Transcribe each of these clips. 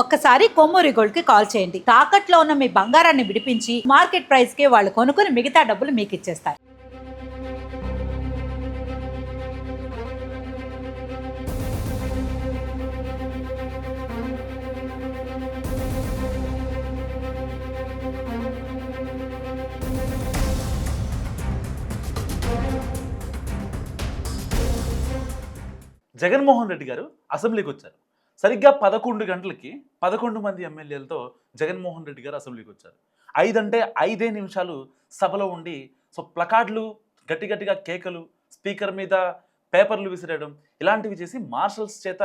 ఒక్కసారి కొమ్మూరి గోల్డ్కి కాల్ చేయండి. తాకట్లో ఉన్న మీ బంగారాన్ని విడిపించి మార్కెట్ ప్రైస్కి వాళ్ళు కొనుక్కుని మిగతా డబ్బులు మీకు ఇచ్చేస్తారు జగన్మోహన్ రెడ్డి గారు అసెంబ్లీకి వచ్చారు. సరిగ్గా పదకొండు గంటలకి పదకొండు మంది ఎమ్మెల్యేలతో జగన్మోహన్ రెడ్డి గారు అసెంబ్లీకి వచ్చారు. ఐదంటే ఐదే నిమిషాలు సభలో ఉండి సో ప్లకార్డులు గట్టి గట్టిగా కేకలు స్పీకర్ మీద పేపర్లు విసిరేయడం ఇలాంటివి చేసి మార్షల్స్ చేత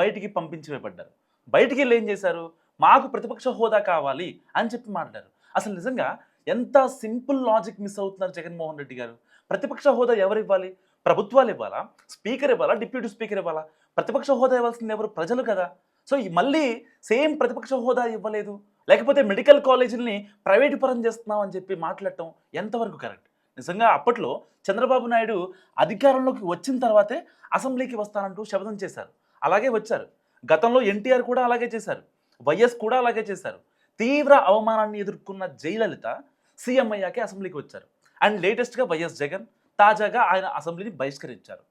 బయటికి పంపించివేయబడ్డారు. బయటికి వెళ్ళి ఏం చేశారు? మాకు ప్రతిపక్ష హోదా కావాలి అని చెప్పి మాట్లాడారు. అసలు నిజంగా ఎంత సింపుల్ లాజిక్ మిస్ అవుతున్నారు జగన్మోహన్ రెడ్డి గారు? ప్రతిపక్ష హోదా ఎవరు ఇవ్వాలి? ప్రభుత్వాలు ఇవ్వాలా? స్పీకర్ ఇవ్వాలా? డిప్యూటీ స్పీకర్ ఇవ్వాలా? ప్రతిపక్ష హోదా ఇవ్వాల్సింది ఎవరు? ప్రజలు కదా. సో మళ్ళీ సేమ్ ప్రతిపక్ష హోదా ఇవ్వలేదు. లేకపోతే మెడికల్ కాలేజీలని ప్రైవేటు పరం చేస్తున్నాం అని చెప్పి మాట్లాడటం ఎంతవరకు కరెక్ట్? నిజంగా అప్పట్లో చంద్రబాబు నాయుడు అధికారంలోకి వచ్చిన తర్వాతే అసెంబ్లీకి వస్తానంటూ శపథం చేశారు. అలాగే వచ్చారు. గతంలో ఎన్టీఆర్ కూడా అలాగే చేశారు. వైఎస్ కూడా అలాగే చేశారు. తీవ్ర అవమానాన్ని ఎదుర్కొన్న జయలలిత సీఎం అయ్యాకే అసెంబ్లీకి వచ్చారు. అండ్ లేటెస్ట్గా వైఎస్ జగన్ తాజాగా ఆయన అసెంబ్లీని బహిష్కరించారు.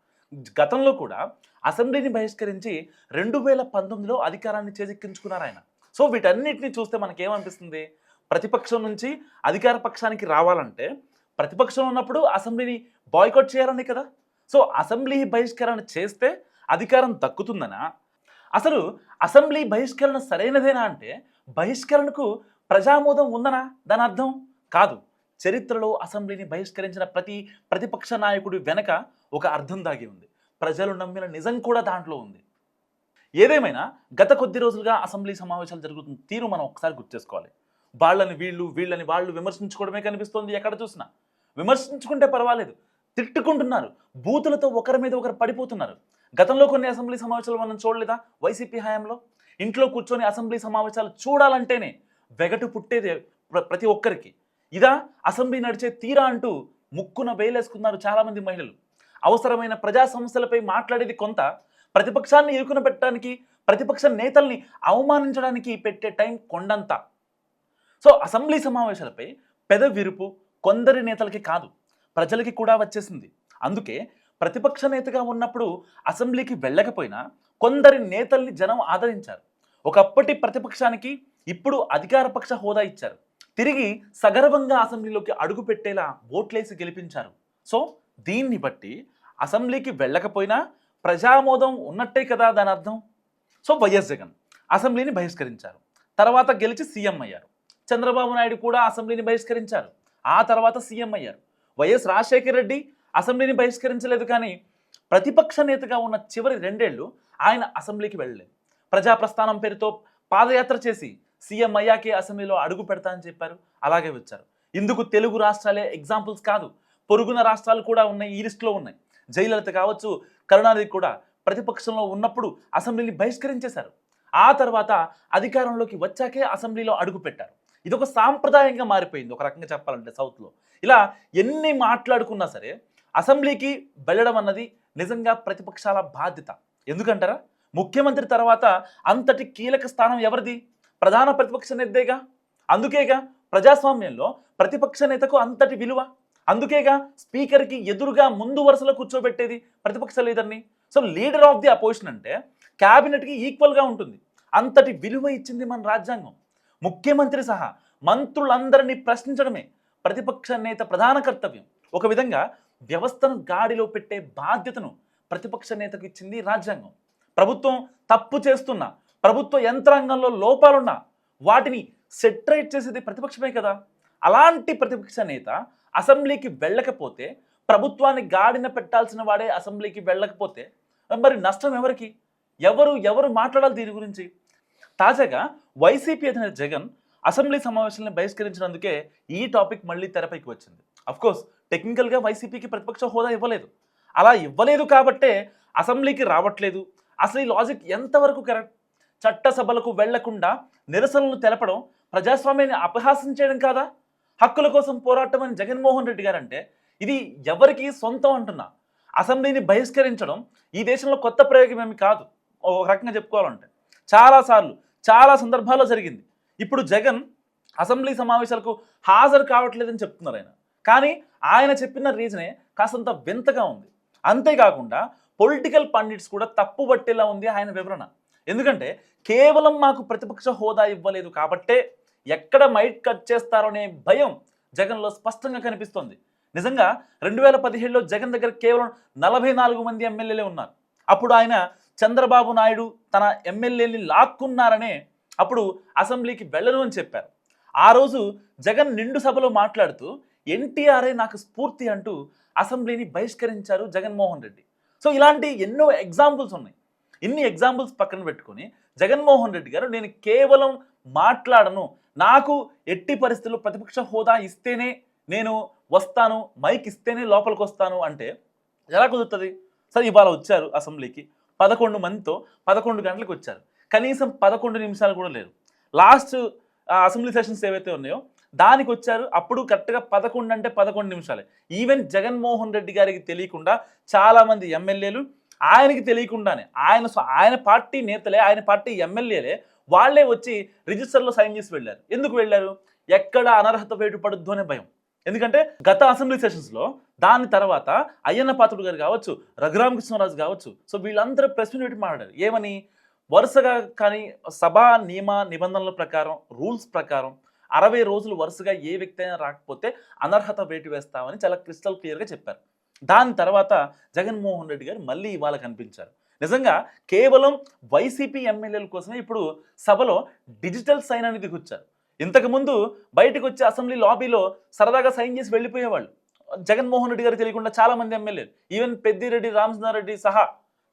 గతంలో కూడా అసెంబ్లీని బహిష్కరించి రెండు వేల పంతొమ్మిదిలో అధికారాన్ని చేజిక్కించుకున్నారు ఆయన. సో వీటన్నిటిని చూస్తే మనకేమనిపిస్తుంది? ప్రతిపక్షం నుంచి అధికార పక్షానికి రావాలంటే ప్రతిపక్షం ఉన్నప్పుడు అసెంబ్లీని బాయ్కౌట్ చేయాలని కదా. సో అసెంబ్లీ బహిష్కరణ చేస్తే అధికారం దక్కుతుందనా? అసలు అసెంబ్లీ బహిష్కరణ సరైనదేనా అంటే బహిష్కరణకు ప్రజామోదం ఉందనా? దాని అర్థం కాదు. చరిత్రలో అసెంబ్లీని బహిష్కరించిన ప్రతి ప్రతిపక్ష నాయకుడి వెనక ఒక అర్థం దాగి ఉంది. ప్రజలు నమ్మిన నిజం కూడా దాంట్లో ఉంది. ఏదేమైనా గత కొద్ది రోజులుగా అసెంబ్లీ సమావేశాలు జరుగుతున్న తీరు మనం ఒకసారి గుర్తు చేసుకోవాలి. వాళ్ళని వీళ్ళు వీళ్ళని వాళ్ళు విమర్శించుకోవడమే కనిపిస్తోంది ఎక్కడ చూసినా. విమర్శించుకుంటే పర్వాలేదు. తిట్టుకుంటున్నారు. బూతులతో ఒకరి మీద ఒకరు పడిపోతున్నారు. గతంలో కొన్ని అసెంబ్లీ సమావేశాలు మనం చూడలేదా? వైసీపీ హయాంలో? ఇంట్లో కూర్చొని అసెంబ్లీ సమావేశాలు చూడాలంటేనే వెగటు పుట్టేది ప్ర- ప్రతి ఒక్కరికి. ఇదా అసెంబ్లీ నడిచే తీరా అంటూ ముక్కున వేలేసుకున్నారు చాలామంది మహిళలు. అవసరమైన ప్రజా సమస్యలపై మాట్లాడేది కొంత ప్రతిపక్షాన్ని ఇరుకున పెట్టడానికి ప్రతిపక్ష నేతల్ని అవమానించడానికి పెట్టే టైం కొండంత. సో అసెంబ్లీ సమావేశాలపై పెద విరుపు కొందరి నేతలకి కాదు ప్రజలకి కూడా వచ్చేసింది. అందుకే ప్రతిపక్ష నేతగా ఉన్నప్పుడు అసెంబ్లీకి వెళ్ళకపోయినా కొందరి నేతల్ని జనం ఆదరించారు. ఒకప్పటి ప్రతిపక్షానికి ఇప్పుడు అధికార పక్ష హోదా ఇచ్చారు. తిరిగి సగర్వంగా అసెంబ్లీలోకి అడుగు పెట్టేలా ఓట్లేసి గెలిపించారు. సో దీన్ని బట్టి అసెంబ్లీకి వెళ్ళకపోయినా ప్రజామోదం ఉన్నట్టే కదా దాని అర్థం? సో వైఎస్ జగన్ అసెంబ్లీని బహిష్కరించారు. తర్వాత గెలిచి సీఎం అయ్యారు. చంద్రబాబు నాయుడు కూడా అసెంబ్లీని బహిష్కరించారు. ఆ తర్వాత సీఎం అయ్యారు. వైఎస్ రాజశేఖర రెడ్డి అసెంబ్లీని బహిష్కరించలేదు కానీ ప్రతిపక్ష నేతగా ఉన్న చివరి రెండేళ్ళు ఆయన అసెంబ్లీకి వెళ్ళలేదు. ప్రజా ప్రస్థానం పేరుతో పాదయాత్ర చేసి సీఎం అయ్యాకే అసెంబ్లీలో అడుగు పెడతా అని చెప్పారు. అలాగే వచ్చారు. ఇందుకు తెలుగు రాష్ట్రాలే ఎగ్జాంపుల్స్ కాదు. పొరుగున రాష్ట్రాలు కూడా ఉన్నాయి ఈ లిస్టులో ఉన్నాయి. జయలలిత కావచ్చు కరుణానిధి కూడా ప్రతిపక్షంలో ఉన్నప్పుడు అసెంబ్లీని బహిష్కరించేశారు. ఆ తర్వాత అధికారంలోకి వచ్చాకే అసెంబ్లీలో అడుగు పెట్టారు. ఇది ఒక సాంప్రదాయంగా మారిపోయింది ఒక రకంగా చెప్పాలంటే సౌత్లో ఇలా ఎన్ని మాట్లాడుకున్నా సరే అసెంబ్లీకి వెళ్ళడం అన్నది నిజంగా ప్రతిపక్షాల బాధ్యత. ఎందుకంటారా? ముఖ్యమంత్రి తర్వాత అంతటి కీలక స్థానం ఎవరిది? ప్రధాన ప్రతిపక్ష నేతేగా? అందుకేగా ప్రజాస్వామ్యంలో ప్రతిపక్ష నేతకు అంతటి విలువ? అందుకేగా స్పీకర్కి ఎదురుగా ముందు వరుసలో కూర్చోబెట్టేది ప్రతిపక్ష లీడర్ని? So leader of the opposition అంటే క్యాబినెట్కి ఈక్వల్గా ఉంటుంది. అంతటి విలువ ఇచ్చింది మన రాజ్యాంగం. ముఖ్యమంత్రి సహా మంత్రులందరినీ ప్రశ్నించడమే ప్రతిపక్ష నేత ప్రధాన కర్తవ్యం. ఒక విధంగా వ్యవస్థను గాడిలో పెట్టే బాధ్యతను ప్రతిపక్ష నేతకు ఇచ్చింది రాజ్యాంగం. ప్రభుత్వం తప్పు చేస్తున్నా ప్రభుత్వ యంత్రాంగంలో లోపాలున్నా వాటిని సెట్రేట్ చేసేది ప్రతిపక్షమే కదా. అలాంటి ప్రతిపక్ష నేత అసెంబ్లీకి వెళ్ళకపోతే ప్రభుత్వాన్ని గాడిన పెట్టాల్సిన వాడే అసెంబ్లీకి వెళ్ళకపోతే మరి నష్టం ఎవరికి? ఎవరు ఎవరు మాట్లాడాలి దీని గురించి? తాజాగా వైసీపీ అధినేత జగన్ అసెంబ్లీ సమావేశాలను బహిష్కరించినందుకే ఈ టాపిక్ మళ్ళీ తెరపైకి వచ్చింది. అఫ్కోర్స్ టెక్నికల్గా వైసీపీకి ప్రతిపక్ష హోదా ఇవ్వలేదు. అలా ఇవ్వలేదు కాబట్టే అసెంబ్లీకి రావట్లేదు. అసలు ఈ లాజిక్ ఎంతవరకు కరెక్ట్ చట్టసభలకు వెళ్ళకుండా నిరసనలు తెలపడం ప్రజాస్వామ్యాన్ని అపహాసం చేయడం కాదా? హక్కుల కోసం పోరాటం అని జగన్మోహన్ రెడ్డి గారు అంటే ఇది ఎవరికి సొంతం అంటున్నా. అసెంబ్లీని బహిష్కరించడం ఈ దేశంలో కొత్త ప్రయోగం ఏమి కాదు. ఒక రకంగా చెప్పుకోవాలంటే. చాలాసార్లు చాలా సందర్భాల్లో జరిగింది. ఇప్పుడు జగన్ అసెంబ్లీ సమావేశాలకు హాజరు కావట్లేదని చెప్తున్నారు ఆయన. కానీ ఆయన చెప్పిన రీజనే కాసంత వింతగా ఉంది. అంతేకాకుండా పొలిటికల్ పండిట్స్ కూడా తప్పు పట్టేలా ఉంది ఆయన వివరణ. ఎందుకంటే కేవలం మాకు ప్రతిపక్ష హోదా ఇవ్వలేదు కాబట్టే ఎక్కడ మైట్ కట్ చేస్తారో అనే భయం జగన్లో స్పష్టంగా కనిపిస్తోంది. నిజంగా రెండు వేల పదిహేడులో జగన్ దగ్గర కేవలం నలభై నాలుగు మంది ఎమ్మెల్యేలే ఉన్నారు. అప్పుడు ఆయన చంద్రబాబు నాయుడు తన ఎమ్మెల్యేని లాక్కున్నారనే అప్పుడు అసెంబ్లీకి వెళ్ళను అని చెప్పారు. ఆ రోజు జగన్ నిండు సభలో మాట్లాడుతూ ఎన్టీఆర్ఏ నాకు స్ఫూర్తి అంటూ అసెంబ్లీని బహిష్కరించారు జగన్మోహన్ రెడ్డి. సో ఇలాంటి ఎన్నో ఎగ్జాంపుల్స్ ఉన్నాయి. ఇన్ని ఎగ్జాంపుల్స్ పక్కన పెట్టుకొని జగన్మోహన్ రెడ్డి గారు నేను కేవలం మాట్లాడను నాకు ఎట్టి పరిస్థితుల్లో ప్రతిపక్ష హోదా ఇస్తేనే నేను వస్తాను మైక్ ఇస్తేనే లోపలికి వస్తాను అంటే ఎలా కుదురుతుంది? సరే ఇవాళ వచ్చారు అసెంబ్లీకి పదకొండు మందితో పదకొండు గంటలకు వచ్చారు. కనీసం పదకొండు నిమిషాలు కూడా లేరు. లాస్ట్ అసెంబ్లీ సెషన్స్ ఏవైతే ఉన్నాయో దానికి వచ్చారు అప్పుడు కరెక్ట్గా పదకొండు అంటే పదకొండు నిమిషాలే. ఈవెన్ జగన్మోహన్ రెడ్డి గారికి తెలియకుండా చాలామంది ఎమ్మెల్యేలు ఆయనకి తెలియకుండానే ఆయన ఆయన పార్టీ నేతలే ఆయన పార్టీ ఎమ్మెల్యేలే వాళ్ళే వచ్చి రిజిస్టర్లో సైన్ చేసి వెళ్ళారు. ఎందుకు వెళ్ళారు? ఎక్కడ అనర్హత వేటు పడద్దు అనే భయం. ఎందుకంటే గత అసెంబ్లీ సెషన్స్లో దాని తర్వాత అయ్యన్న పాత్రుడు గారు కావచ్చు రఘురామకృష్ణరాజు కావచ్చు సో వీళ్ళందరూ ప్రెస్ మీట్ పెట్టి మాట్లాడారు. ఏమని? వరుసగా కానీ సభా నియమ నిబంధనల ప్రకారం రూల్స్ ప్రకారం అరవై రోజులు వరుసగా ఏ వ్యక్తి అయినా రాకపోతే అనర్హత వేటు వేస్తామని చాలా క్రిస్టల్ క్లియర్గా చెప్పారు. దాని తర్వాత జగన్మోహన్ రెడ్డి గారు మళ్ళీ ఇవాళ కనిపించారు. నిజంగా కేవలం వైసీపీ ఎమ్మెల్యేల కోసమే ఇప్పుడు సభలో డిజిటల్ సైన్ అనేది దిగొచ్చారు. ఇంతకుముందు బయటకు వచ్చే అసెంబ్లీ లాబీలో సరదాగా సైన్ చేసి వెళ్ళిపోయేవాళ్ళు. జగన్మోహన్ రెడ్డి గారు తెలియకుండా చాలామంది ఎమ్మెల్యేలు. ఈవెన్ పెద్దిరెడ్డి రామచంద్రారెడ్డి సహా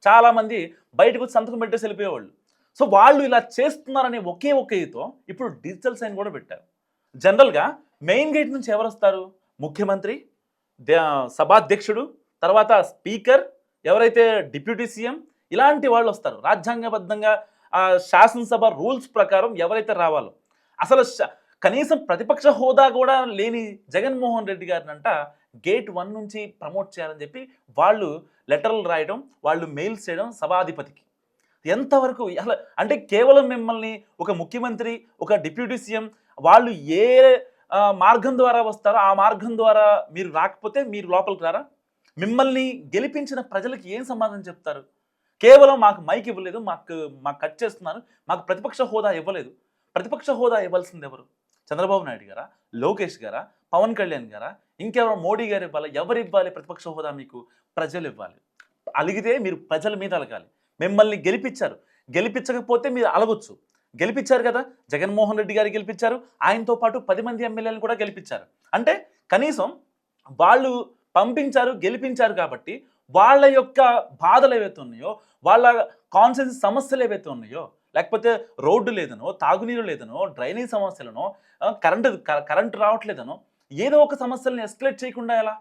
చాలామంది బయటకు వచ్చి సంతకం పెట్టేసి వెళ్ళిపోయేవాళ్ళు. సో వాళ్ళు ఇలా చేస్తున్నారనే ఒకే ఒకే ఇతో ఇప్పుడు డిజిటల్ సైన్ కూడా పెట్టారు. జనరల్గా మెయిన్ గేట్ నుంచి ఎవరు వస్తారు? ముఖ్యమంత్రి సభాధ్యక్షుడు తర్వాత స్పీకర్ ఎవరైతే డిప్యూటీ సీఎం ఇలాంటి వాళ్ళు వస్తారు. రాజ్యాంగబద్ధంగా శాసనసభ రూల్స్ ప్రకారం ఎవరైతే రావాలో. అసలు కనీసం ప్రతిపక్ష హోదా కూడా లేని జగన్మోహన్ రెడ్డి గారినంట గేట్ వన్ నుంచి ప్రమోట్ చేయాలని చెప్పి వాళ్ళు లెటర్లు రాయడం వాళ్ళు మెయిల్స్ చేయడం సభాధిపతికి. ఎంతవరకు అసలు అంటే కేవలం మిమ్మల్ని ఒక ముఖ్యమంత్రి ఒక డిప్యూటీ సీఎం వాళ్ళు ఏ మార్గం ద్వారా వస్తారో? ఆ మార్గం ద్వారా మీరు రాకపోతే మీరు లోపలికి రారా? మిమ్మల్ని గెలిపించిన ప్రజలకు ఏం సమాధానం చెప్తారు? కేవలం మాకు మైక్ ఇవ్వలేదు మాకు మాకు కట్ చేస్తున్నారు మాకు ప్రతిపక్ష హోదా ఇవ్వలేదు. ప్రతిపక్ష హోదా ఇవ్వాల్సింది ఎవరు? చంద్రబాబు నాయుడు గారా? లోకేష్ గారా? పవన్ కళ్యాణ్ గారా? ఇంకెవరో? మోడీ గారు ఇవ్వాలి ఎవరు ఇవ్వాలి ప్రతిపక్ష హోదా మీకు? ప్రజలు ఇవ్వాలి. అలిగితే మీరు ప్రజల మీద అలగాలి. మిమ్మల్ని గెలిపించారు. గెలిపించకపోతే మీరు అలగొచ్చు. గెలిపించారు కదా. జగన్మోహన్ రెడ్డి గారు గెలిపించారు. ఆయనతో పాటు పది మంది ఎమ్మెల్యేలను కూడా గెలిపించారు. అంటే కనీసం వాళ్ళు పంపించారు గెలిపించారు కాబట్టి వాళ్ళ యొక్క బాధలు ఏవైతే ఉన్నాయో వాళ్ళ కాన్సెన్స్ సమస్యలు ఏవైతే ఉన్నాయో లేకపోతే రోడ్డు లేదనో తాగునీరు లేదనో డ్రైనేజ్ సమస్యలనో కరెంటు క- కరెంటు రావట్లేదనో ఏదో ఒక సమస్యలను ఎస్కలేట్ చేయకుండా ఎలా?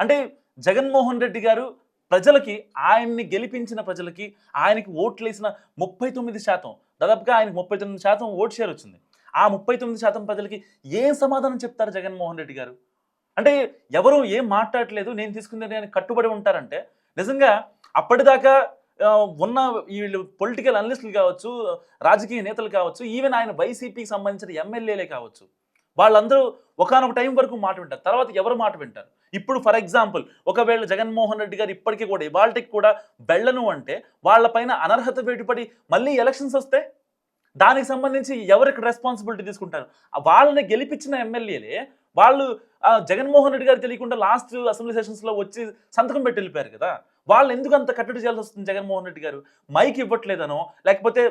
అంటే జగన్మోహన్ రెడ్డి గారు ప్రజలకి ఆయన్ని గెలిపించిన ప్రజలకి ఆయనకి ఓట్లు వేసిన ముప్పై తొమ్మిది శాతం దాదాపుగా ఆయనకు ముప్పై తొమ్మిది శాతం ఓట్ షేర్ వచ్చింది. ఆ ముప్పై తొమ్మిది శాతం ప్రజలకి ఏం సమాధానం చెప్తారు జగన్మోహన్ రెడ్డి గారు? అంటే ఎవరు ఏం మాట్లాడట్లేదు నేను తీసుకుంది నేను కట్టుబడి ఉంటారంటే నిజంగా అప్పటిదాకా ఉన్న వీళ్ళు పొలిటికల్ అనలిస్టులు కావచ్చు రాజకీయ నేతలు కావచ్చు ఈవెన్ ఆయన వైసీపీకి సంబంధించిన ఎమ్మెల్యేలే కావచ్చు వాళ్ళందరూ ఒకనొక టైం వరకు మాట వింటారు తర్వాత ఎవరు మాట వింటారు? ఇప్పుడు ఫర్ ఎగ్జాంపుల్ ఒకవేళ జగన్మోహన్ రెడ్డి గారు ఇప్పటికీ కూడా ఇవాళకి కూడా వెళ్ళను అంటే వాళ్ళపైన అనర్హత వేటుపడి మళ్ళీ ఎలక్షన్స్ వస్తే దానికి సంబంధించి ఎవరికి రెస్పాన్సిబిలిటీ తీసుకుంటారు? వాళ్ళని గెలిపించిన ఎమ్మెల్యేలే వాళ్ళు జగన్మోహన్ రెడ్డి గారు తెలియకుండా లాస్ట్ అసెంబ్లీ సెషన్స్లో వచ్చి సంతకం పెట్టి వెళ్ళిపోయారు కదా? వాళ్ళు ఎందుకు అంత కట్టడి చేయాల్సి వస్తుంది జగన్మోహన్ రెడ్డి గారు? మైక్ ఇవ్వట్లేదనో లేకపోతే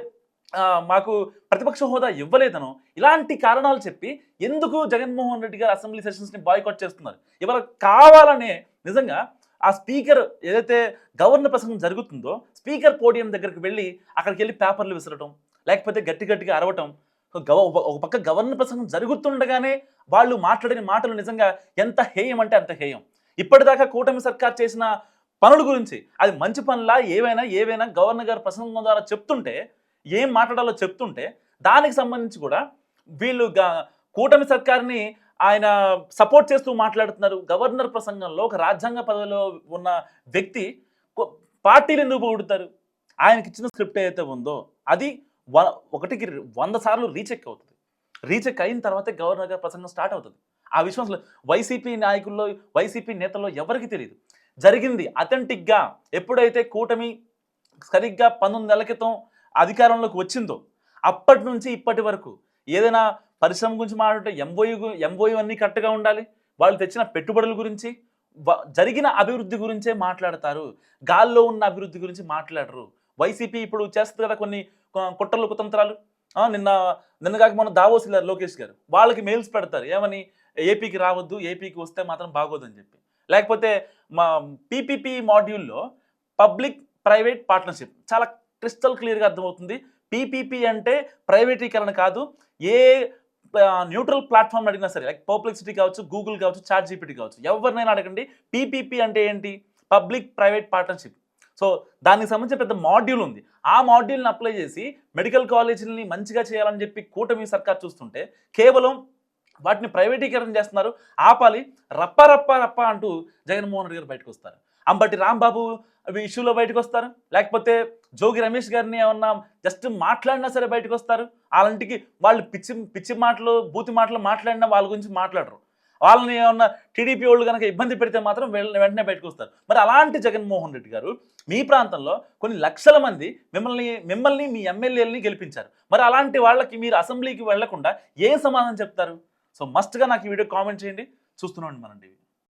మాకు ప్రతిపక్ష హోదా ఇవ్వలేదనో ఇలాంటి కారణాలు చెప్పి ఎందుకు జగన్మోహన్ రెడ్డి గారు అసెంబ్లీ సెషన్స్ని బాయ్కాట్ చేస్తున్నారు? ఇవాళ కావాలనే నిజంగా ఆ స్పీకర్ ఏదైతే గవర్నర్ ప్రసంగం జరుగుతుందో స్పీకర్ పోడియం దగ్గరికి వెళ్ళి అక్కడికి వెళ్ళి పేపర్లు విసరటం లేకపోతే గట్టి గట్టిగా అరవటం గవ ఒక- ఒక పక్క గవర్నర్ ప్రసంగం జరుగుతుండగానే వాళ్ళు మాట్లాడిన మాటలు నిజంగా ఎంత హేయం అంటే అంత హేయం. ఇప్పటిదాకా కూటమి సర్కార్ చేసిన పనుల గురించి అది మంచి పనులా ఏవైనా ఏవైనా గవర్నర్ గారు ప్రసంగం ద్వారా చెప్తుంటే ఏం మాట్లాడాలో చెప్తుంటే దానికి సంబంధించి కూడా వీళ్ళు కూటమి సర్కార్ని ఆయన సపోర్ట్ చేస్తూ మాట్లాడుతున్నారు. గవర్నర్ ప్రసంగంలో ఒక రాజ్యాంగ పదవిలో ఉన్న వ్యక్తి పార్టీలు ఎందుకు పోగొడతారు? ఆయనకి ఇచ్చిన స్క్రిప్ట్ ఏదైతే ఉందో అది ఒకటికి వంద సార్లు రీచెక్ అవుతుంది. రీచెక్ అయిన తర్వాతే గవర్నర్ గారి ప్రసంగం స్టార్ట్ అవుతుంది. ఆ విశ్వాసంలో వైసీపీ నాయకుల్లో వైసీపీ నేతల్లో ఎవరికి తెలియదు. జరిగింది అథెంటిక్గా ఎప్పుడైతే కూటమి సరిగ్గా పంతొమ్మిది నెలల క్రితం అధికారంలోకి వచ్చిందో అప్పటి నుంచి ఇప్పటి వరకు ఏదైనా పరిశ్రమ గురించి మాట్లాడితే ఎంబోయు ఎంబోయు అన్నీ కరెక్ట్గా ఉండాలి. వాళ్ళు తెచ్చిన పెట్టుబడుల గురించి జరిగిన అభివృద్ధి గురించే మాట్లాడతారు. గాల్లో ఉన్న అభివృద్ధి గురించి మాట్లాడరు. వైసీపీ ఇప్పుడు చేస్తుంది కదా కొన్ని కుట్రలు కుతంత్రాలు. నిన్న నిన్న కాక మొన్న దావోస్ వెళ్ళారు లోకేష్ గారు వాళ్ళకి మెయిల్స్ పెడతారు. ఏమని? ఏపీకి రావద్దు ఏపీకి వస్తే మాత్రం బాగోదని చెప్పి. లేకపోతే మా పీపీపీ మాడ్యూల్లో పబ్లిక్ ప్రైవేట్ పార్ట్నర్షిప్ చాలా క్రిస్టల్ క్లియర్గా అర్థమవుతుంది. పీపీపీ అంటే ప్రైవేటీకరణ కాదు. ఏ న్యూట్రల్ ప్లాట్ఫామ్ అడిగినా సరే లైక్ పర్ప్లెక్సిటీ కావచ్చు గూగుల్ కావచ్చు చాట్ జీపీటీ కావచ్చు ఎవరినైనా అడగండి. పీపీపీ అంటే ఏంటి? Public private partnership. సో దానికి సంబంధించిన పెద్ద మాడ్యూల్ ఉంది. ఆ మాడ్యూల్ని అప్లై చేసి మెడికల్ కాలేజీలని మంచిగా చేయాలని చెప్పి కూటమి సర్కార్ చూస్తుంటే కేవలం వాటిని ప్రైవేటీకరణ చేస్తున్నారు. ఆపాలి. రప్ప రప్ప రప్ప అంటూ జగన్మోహన్ రెడ్డి గారు బయటకు వస్తారు. అంబటి రాంబాబు అవి ఇష్యూలో బయటకు వస్తారు? లేకపోతే జోగి రమేష్ గారిని ఏమన్నా జస్ట్ మాట్లాడినా సరే బయటకు వస్తారు? అలాంటికి వాళ్ళు పిచ్చి పిచ్చి మాటలు బూతి మాటలు మాట్లాడినా వాళ్ళ గురించి మాట్లాడరు. వాళ్ళని ఏమన్నా టీడీపీ వాళ్ళు కనుక ఇబ్బంది పెడితే మాత్రం వెంటనే బయటకు వస్తారు. మరి అలాంటి జగన్మోహన్ రెడ్డి గారు మీ ప్రాంతంలో కొన్ని లక్షల మంది మిమ్మల్ని మిమ్మల్ని మీ ఎమ్మెల్యేలని గెలిపించారు. మరి అలాంటి వాళ్ళకి మీరు అసెంబ్లీకి వెళ్ళకుండా ఏం సమాధానం చెప్తారు? సో మస్ట్గా నాకు ఈ వీడియో కామెంట్ చేయండి. చూస్తున్నాండి మనం టీవీ.